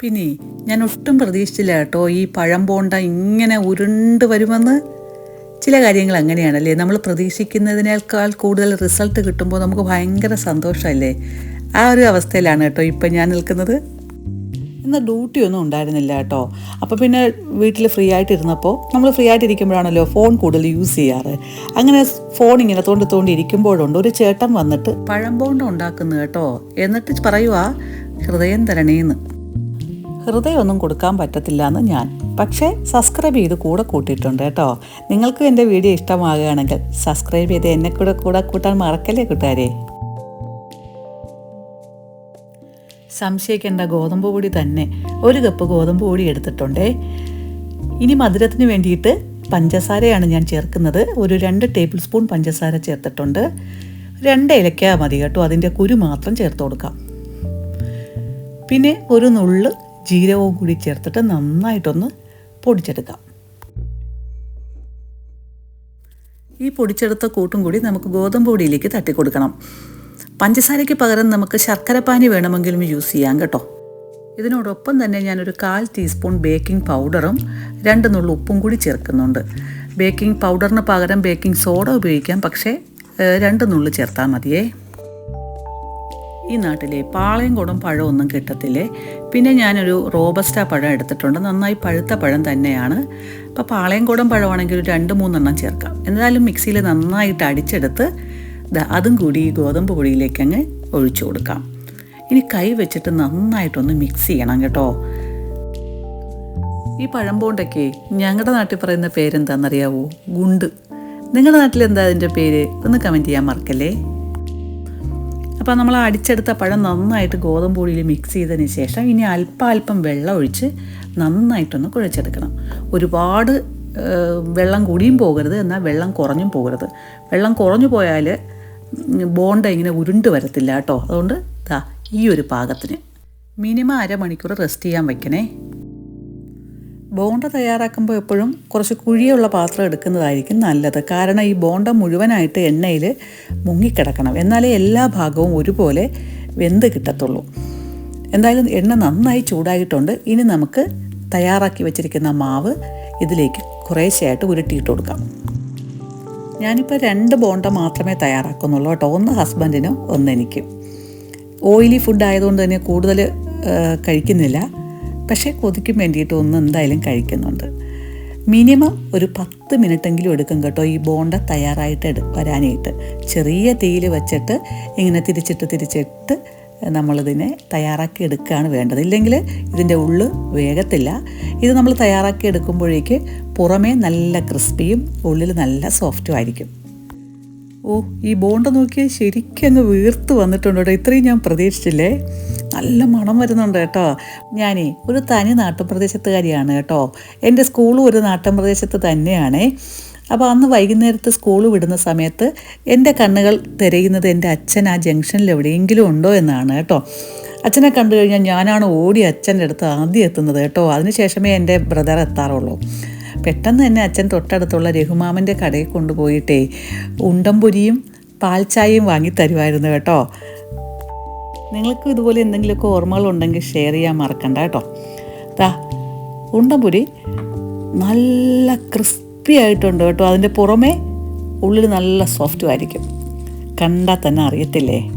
പിന്നെ ഞാൻ ഒട്ടും പ്രതീക്ഷിച്ചില്ല കേട്ടോ ഈ പഴം പോണ്ട ഇങ്ങനെ ഉരുണ്ട് വരുമെന്ന്. ചില കാര്യങ്ങൾ അങ്ങനെയാണല്ലേ? നമ്മൾ പ്രതീക്ഷിക്കുന്നതിനേക്കാൾ കൂടുതൽ റിസൾട്ട് കിട്ടുമ്പോൾ നമുക്ക് ഭയങ്കര സന്തോഷമല്ലേ? ആ ഒരു അവസ്ഥയിലാണ് കേട്ടോ ഇപ്പം ഞാൻ നിൽക്കുന്നത്. ഇന്ന് ഡ്യൂട്ടി ഒന്നും ഉണ്ടായിരുന്നില്ല കേട്ടോ. അപ്പോൾ പിന്നെ വീട്ടിൽ ഫ്രീ ആയിട്ടിരുന്നപ്പോൾ നമ്മൾ ഫ്രീ ആയിട്ടിരിക്കുമ്പോഴാണല്ലോ ഫോൺ കൂടുതൽ യൂസ് ചെയ്യാറ്. അങ്ങനെ ഫോൺ ഇങ്ങനെ തോണ്ടി തോണ്ടി ഇരിക്കുമ്പോഴുണ്ട് ഒരു ചേട്ടൻ വന്നിട്ട് പഴം ബോണ്ട ഉണ്ടാക്കുന്നു കേട്ടോ. എന്നിട്ട് പറയുക ഹൃദയം തരണേന്ന്. ഹൃദയമൊന്നും കൊടുക്കാൻ പറ്റത്തില്ല എന്ന് ഞാൻ. പക്ഷേ സബ്സ്ക്രൈബ് ചെയ്ത് കൂടെ കൂട്ടിയിട്ടുണ്ട് കേട്ടോ. നിങ്ങൾക്കും എന്റെ വീഡിയോ ഇഷ്ടമാകുകയാണെങ്കിൽ സബ്സ്ക്രൈബ് ചെയ്ത് എന്നെ കൂടെ കൂടെ കൂട്ടാൻ മറക്കല്ലേ കൂട്ടുകാരെ? സംശയിക്കേണ്ട ഗോതമ്പ് പൊടി തന്നെ. ഒരു കപ്പ് ഗോതമ്പ് പൊടി എടുത്തിട്ടുണ്ടേ. ഇനി മധുരത്തിന് വേണ്ടിയിട്ട് പഞ്ചസാരയാണ് ഞാൻ ചേർക്കുന്നത്. ഒരു രണ്ട് ടേബിൾ സ്പൂൺ പഞ്ചസാര ചേർത്തിട്ടുണ്ട്. രണ്ട് ഇലക്ക മതി കേട്ടോ. അതിന്റെ കുരു മാത്രം ചേർത്ത് കൊടുക്കാം. പിന്നെ ഒരു നുള്ള് ജീരകവും കൂടി ചേർത്തിട്ട് നന്നായിട്ടൊന്ന് പൊടിച്ചെടുക്കാം. ഈ പൊടിച്ചെടുത്ത കൂട്ടും കൂടി നമുക്ക് ഗോതമ്പ് പൊടിയിലേക്ക് തട്ടിക്കൊടുക്കണം. പഞ്ചസാരയ്ക്ക് പകരം നമുക്ക് ശർക്കരപ്പാനി വേണമെങ്കിലും യൂസ് ചെയ്യാം കേട്ടോ. ഇതിനോടൊപ്പം തന്നെ ഞാനൊരു കാൽ ടീസ്പൂൺ ബേക്കിംഗ് പൗഡറും രണ്ട് നുള്ളു ഉപ്പും കൂടി ചേർക്കുന്നുണ്ട്. ബേക്കിംഗ് പൗഡറിന് പകരം ബേക്കിംഗ് സോഡ ഉപയോഗിക്കാം പക്ഷേ രണ്ട് നുള്ളു ചേർത്താൽ മതിയേ. ഈ നാട്ടിലെ പാളയങ്കോടൻ പഴം ഒന്നും കിട്ടത്തില്ലേ? പിന്നെ ഞാനൊരു റോബസ്റ്റ പഴം എടുത്തിട്ടുണ്ട്. നന്നായി പഴുത്ത പഴം തന്നെയാണ്. അപ്പോൾ പാളയംകുടം പഴമാണെങ്കിൽ ഒരു രണ്ട് മൂന്നെണ്ണം ചേർക്കാം. എന്തായാലും മിക്സിയിൽ നന്നായിട്ട് അടിച്ചെടുത്ത് അതും കൂടി ഈ ഗോതമ്പ് പൊടിയിലേക്ക് അങ്ങ് ഒഴിച്ചു കൊടുക്കാം. ഇനി കൈ വെച്ചിട്ട് നന്നായിട്ടൊന്ന് മിക്സ് ചെയ്യണം കേട്ടോ. ഈ പഴം ബോണ്ടൊക്കെ ഞങ്ങളുടെ നാട്ടിൽ പറയുന്ന പേരെന്താണെന്നറിയാവോ ഗുണ്ട്. നിങ്ങളുടെ നാട്ടിൽ എന്താ അതിന്റെ പേര്? ഒന്ന് കമന്റ് ചെയ്യാൻ മറക്കല്ലേ? അപ്പോൾ നമ്മൾ അടിച്ചെടുത്ത പഴം നന്നായിട്ട് ഗോതമ്പ് പൊടിയിൽ മിക്സ് ചെയ്തതിന് ശേഷം ഇനി അല്പാൽപ്പം അല്പം വെള്ളം ഒഴിച്ച് നന്നായിട്ടൊന്ന് കുഴച്ചെടുക്കണം. ഒരുപാട് വെള്ളം കൂടിയും പോകരുത് എന്നാൽ വെള്ളം കുറഞ്ഞും പോകരുത്. വെള്ളം കുറഞ്ഞു പോയാൽ ബോണ്ട ഇങ്ങനെ ഉരുണ്ട് വരത്തില്ല കേട്ടോ. അതുകൊണ്ട് ദാ ഈ ഒരു പാകത്തിന് മിനിമം അരമണിക്കൂർ റെസ്റ്റ് ചെയ്യാൻ വെക്കണേ. ബോണ്ട തയ്യാറാക്കുമ്പോൾ എപ്പോഴും കുറച്ച് കുഴിയുള്ള പാത്രം എടുക്കുന്നതായിരിക്കും നല്ലത്. കാരണം ഈ ബോണ്ട മുഴുവനായിട്ട് എണ്ണയിൽ മുങ്ങിക്കിടക്കണം. എന്നാലേ എല്ലാ ഭാഗവും ഒരുപോലെ വെന്ത് കിട്ടത്തുള്ളൂ. എന്തായാലും എണ്ണ നന്നായി ചൂടായിട്ടുണ്ട്. ഇനി നമുക്ക് തയ്യാറാക്കി വെച്ചിരിക്കുന്ന മാവ് ഇതിലേക്ക് കുറേശ്ശെയായിട്ട് ഉരുട്ടിയിട്ട് കൊടുക്കാം. ഞാനിപ്പോൾ രണ്ട് ബോണ്ട മാത്രമേ തയ്യാറാക്കുന്നുള്ളൂ കേട്ടോ. ഒന്ന് ഹസ്ബൻഡിനും ഒന്ന് എനിക്കും. ഓയിലി ഫുഡ് ആയതുകൊണ്ട് തന്നെ കൂടുതൽ കഴിക്കുന്നില്ല. പക്ഷേ കൊതിക്കും വേണ്ടിയിട്ട് ഒന്ന് എന്തായാലും കഴിക്കുന്നുണ്ട്. മിനിമം ഒരു പത്ത് മിനിറ്റെങ്കിലും എടുക്കും കേട്ടോ. ഈ ബോണ്ട തയ്യാറായിട്ട് എടു വരാനായിട്ട്. ചെറിയ തീയിൽ വെച്ചിട്ട് ഇങ്ങനെ തിരിച്ചിട്ട് തിരിച്ചിട്ട് നമ്മളിതിനെ തയ്യാറാക്കി എടുക്കുകയാണ് വേണ്ടത്. ഇല്ലെങ്കിൽ ഇതിന്റെ ഉള്ള് വേഗത്തില്ല ഇത് നമ്മൾ തയ്യാറാക്കി എടുക്കുമ്പോഴേക്ക് പുറമേ നല്ല ക്രിസ്പിയും ഉള്ളിൽ നല്ല സോഫ്റ്റും ആയിരിക്കും. ഓ ഈ ബോണ്ട നോക്കിയാൽ ശരിക്കങ്ങ് വീർത്ത് വന്നിട്ടുണ്ട് കേട്ടോ. ഇത്രയും ഞാൻ പ്രതീക്ഷിച്ചില്ലേ? നല്ല മണം വരുന്നുണ്ട് കേട്ടോ. ഞാനേ ഒരു തനി നാട്ടുപ്രദേശത്തുകാരിയാണ് കേട്ടോ. എന്റെ സ്കൂളും ഒരു നാട്ടിൻപ്രദേശത്ത് തന്നെയാണേ. അപ്പോൾ അന്ന് വൈകുന്നേരത്ത് സ്കൂൾ വിടുന്ന സമയത്ത് എന്റെ കണ്ണുകൾ തിരയുന്നത് എന്റെ അച്ഛൻ ആ ജംഗ്ഷനിൽ എവിടെയെങ്കിലും ഉണ്ടോ എന്നാണ് കേട്ടോ. അച്ഛനെ കണ്ടു കഴിഞ്ഞാൽ ഞാനാണ് ഓടി അച്ഛന്റെ അടുത്ത് ആദ്യം എത്തുന്നത് കേട്ടോ. അതിനുശേഷമേ എന്റെ ബ്രദർ എത്താറുള്ളൂ. പെട്ടെന്ന് തന്നെ അച്ഛൻ തൊട്ടടുത്തുള്ള രഘുമാമന്റെ കടയിൽ കൊണ്ടുപോയിട്ടേ ഉണ്ടംപൊരിയും പാൽച്ചായയും വാങ്ങി തരുമായിരുന്നു കേട്ടോ. നിങ്ങൾക്കും ഇതുപോലെ എന്തെങ്കിലുമൊക്കെ ഓർമ്മകളുണ്ടെങ്കിൽ ഷെയർ ചെയ്യാൻ മറക്കണ്ട കേട്ടോ. താ ഉണ്ടംപൊരി നല്ല ക്രിസ്പി ആയിട്ടുണ്ട് കേട്ടോ. അതിന്റെ പുറമേ ഉള്ളിൽ നല്ല സോഫ്റ്റും ആയിരിക്കും. കണ്ടാൽ തന്നെ അറിയത്തില്ലേ?